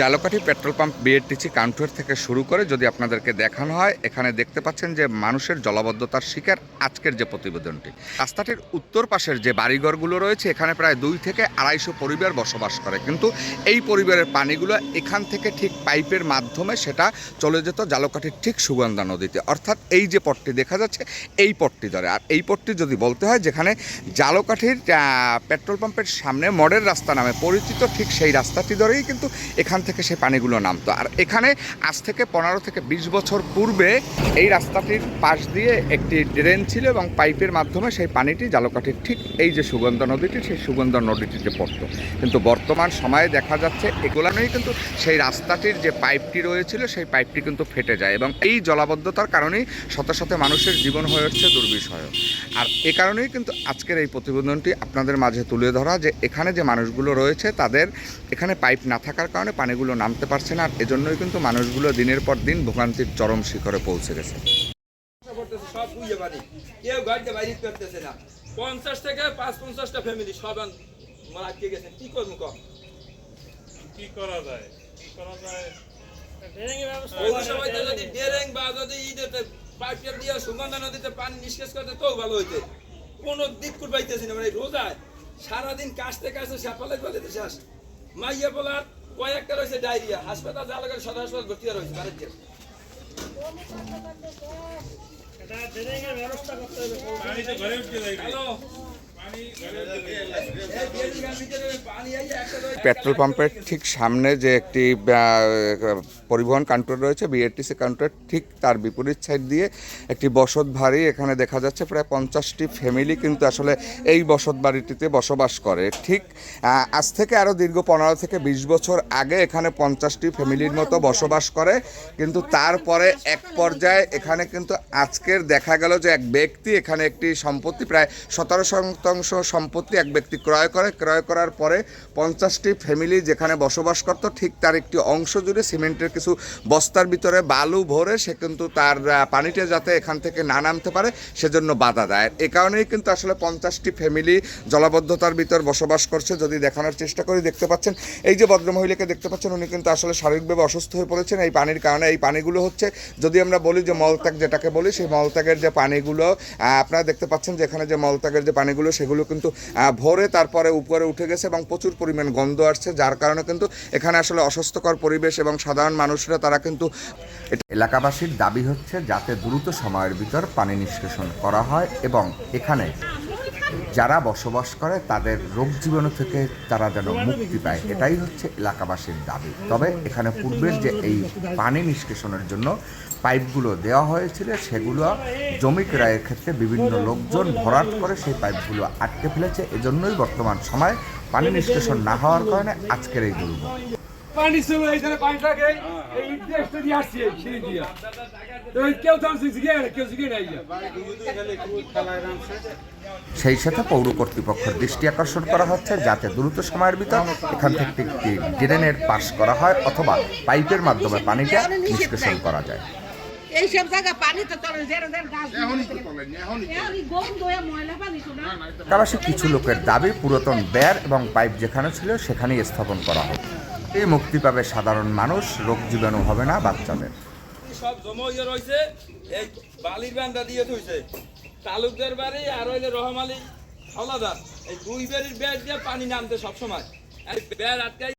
Jhalakathi petrol pump BRTC counter থেকে শুরু করে যদি আপনাদেরকে দেখানো হয়, এখানে দেখতে পাচ্ছেন যে মানুষের জলাবদ্ধতার শিকার আজকের যে প্রতিবেদনটি। রাস্তাটির উত্তর পাশের যে বাড়িঘরগুলো রয়েছে, এখানে প্রায় দুই থেকে আড়াইশো পরিবার বসবাস করে। কিন্তু এই পরিবারের পানিগুলো এখান থেকে ঠিক পাইপের মাধ্যমে সেটা চলে যেত জালকাঠির ঠিক সুগন্ধা নদীতে। অর্থাৎ এই যে পটটি দেখা যাচ্ছে, এই পটটি ধরে। আর এই পটটি যদি বলতে হয়, যেখানে জালকাঠির পেট্রোল পাম্পের সামনে মডেল রাস্তা নামে পরিচিত, ঠিক সেই রাস্তাটি ধরেই কিন্তু এখান থেকে সেই পানিগুলো নামতো। আর এখানে আজ থেকে পনেরো থেকে বিশ বছর পূর্বে এই রাস্তাটির পাশ দিয়ে একটি ড্রেন ছিল এবং পাইপের মাধ্যমে সেই পানিটি জালকাঠির ঠিক এই যে সুগন্ধা নদীটি, সেই সুগন্ধা নদীটিতে পড়তো। কিন্তু বর্তমান সময়ে দেখা যাচ্ছে এগুলো নিয়েই কিন্তু সেই রাস্তাটির যে পাইপটি রয়েছিল, সেই পাইপটি কিন্তু ফেটে যায় এবং এই জলাবদ্ধতার কারণেই শত শত মানুষের জীবন হয়ে উঠছে দুর্বিষহ। আর এ কারণেই কিন্তু আজকের এই প্রতিবেদনটি আপনাদের মাঝে তুলে ধরা যে এখানে যে মানুষগুলো রয়েছে, তাদের এখানে পাইপ না থাকার কারণে পানিগুলো নামতে পারছে না আর এজন্যই কিন্তু মানুষগুলো দিনের পর দিন ভোগান্তির চরম শিখরে পৌঁছে গেছে। সব বুঝে পারি কেউ গাড়িতে বাইরে করতেছে না পঞ্চাশ থেকে পাঁচ পঞ্চাশটা ফ্যামিলি সব মারা কে গেছে। কি করব কম কি করা যায়? কি করা যায়? যদি ডেরেং বা যদি ঈদেতে পাইপটা দিয়ে সুগন্ধা নদীতে পানি নিষ্কাশ করতে তো ভালো হইতে। কোনো দিক কুর না মানে রোজায় সারাদিন কাশতে কাশতে সাপালে শেষ মাইয়া বলার কয়েকটা রয়েছে ডায়রিয়া। হাসপাতাল যা লাগে সদর হাসপাতাল ভর্তি রয়েছে বাড়িতে ব্যবস্থা করতে ঘরে পেট্রোল পাম্পের ঠিক সামনে যে একটি পরিবহন কাউন্টার রয়েছে বিএরটিসি কাউন্টার, ঠিক তার বিপরীত সাইড দিয়ে একটি বসত বাড়ি এখানে দেখা যাচ্ছে। প্রায় পঞ্চাশটি ফ্যামিলি কিন্তু আসলে এই বসত বাড়িটিতে বসবাস করে। ঠিক আজ থেকে আরও দীর্ঘ পনেরো থেকে বিশ বছর আগে এখানে পঞ্চাশটি ফ্যামিলির মতো বসবাস করে। কিন্তু তারপরে এক পর্যায়ে এখানে কিন্তু আজকের দেখা গেল যে এক ব্যক্তি এখানে একটি সম্পত্তি, প্রায় সতেরো শতাংশ সম্পত্তি এক ব্যক্তি ক্রয় করে। ক্রয় করার পরে পঞ্চাশটি ফ্যামিলি যেখানে বসবাস করত, ঠিক তার একটি অংশ জুড়ে সিমেন্টের কিছু বস্তার ভিতরে বালু ভরে সে কিন্তু তার পানিটা যাতে এখান থেকে না নামতে পারে, সেজন্য বাধা দেয়। এ কারণেই কিন্তু আসলে পঞ্চাশটি ফ্যামিলি জলাবদ্ধতার ভিতর বসবাস করছে। যদি দেখানোর চেষ্টা করি, দেখতে পাচ্ছেন, এই যে ভদ্রমহিলাকে দেখতে পাচ্ছেন, উনি কিন্তু আসলে শারীরিকভাবে অসুস্থ হয়ে পড়েছেন। এই পানির কারণে এই পানিগুলো হচ্ছে, যদি আমরা বলি যে মলত্যাগ যেটাকে বলি, সেই মলত্যাগের যে পানিগুলো আপনারা দেখতে পাচ্ছেন যে এখানে যে মলত্যাগের যে পানিগুলো সেগুলো কিন্তু আহ, ভরে তারপরে উপরে উঠে গেছে এবং প্রচুর পরিমাণ গন্ধ আসছে যার কারণে কিন্তু এখানে আসলে অস্বাস্থ্যকর পরিবেশ এবং সাধারণ মানুষরা তারা কিন্তু এলাকাবাসীর দাবি হচ্ছে যাতে দ্রুত সময়ের ভিতর পানি নিষ্কাশন করা হয় এবং এখানে যারা বসবাস করে, তাদের রোগ জীবাণু থেকে তারা যেন মুক্তি পায়, এটাই হচ্ছে এলাকাবাসীর দাবি। তবে এখানে পূর্বের যে এই পানি নিষ্কাশনের জন্য পাইপগুলো দেওয়া হয়েছিল, সেগুলো জমি ক্রয়ের ক্ষেত্রে বিভিন্ন লোকজন ভরাট করে সেই পাইপগুলো আটকে ফেলেছে। এজন্যই বর্তমান সময় পানি নিষ্কাশন না হওয়ার কারণে আজকের এই দুর্ভোগ। পানি ছিল এইখানে পানিটাকে এই দেশটা দিয়ে আসছে সিঁড়ি দিয়ে। তো কেউ তো আসছে শিখে গেলে কেউ শিখে নাই। সেই সাথে পৌর কর্তৃপক্ষের দৃষ্টি আকর্ষণ করা হচ্ছে যাতে দ্রুত সময়ের ভিতর এখান থেকে একটি ড্রেনের পাস করা হয় অথবা পাইপের মাধ্যমে পানিটা নিষ্কাশন করা যায়। এইসব জায়গা পানি তো চলে জেরে জেরে গাছ এখনই গন্ধ ময়লা পানি তো না। কাবাসী কিছু লোকের দাবি পুরাতন ব্যার এবং পাইপ যেখানে ছিল সেখানেই স্থাপন করা হোক। এই মুক্তি পাবে সাধারণ মানুষ, রোগ জীবাণু হবে না বাচ্চাদের। সব জমা হয়ে রয়েছে এই বালির বান্ধা দিয়ে থইছে। তালুকদার বাড়ি আর হইলে রহমালি হাওলাদার, এই দুই বাড়ির ব্যাট দিয়ে পানি নামতে সবসময়। এই ব্যাট আটকাই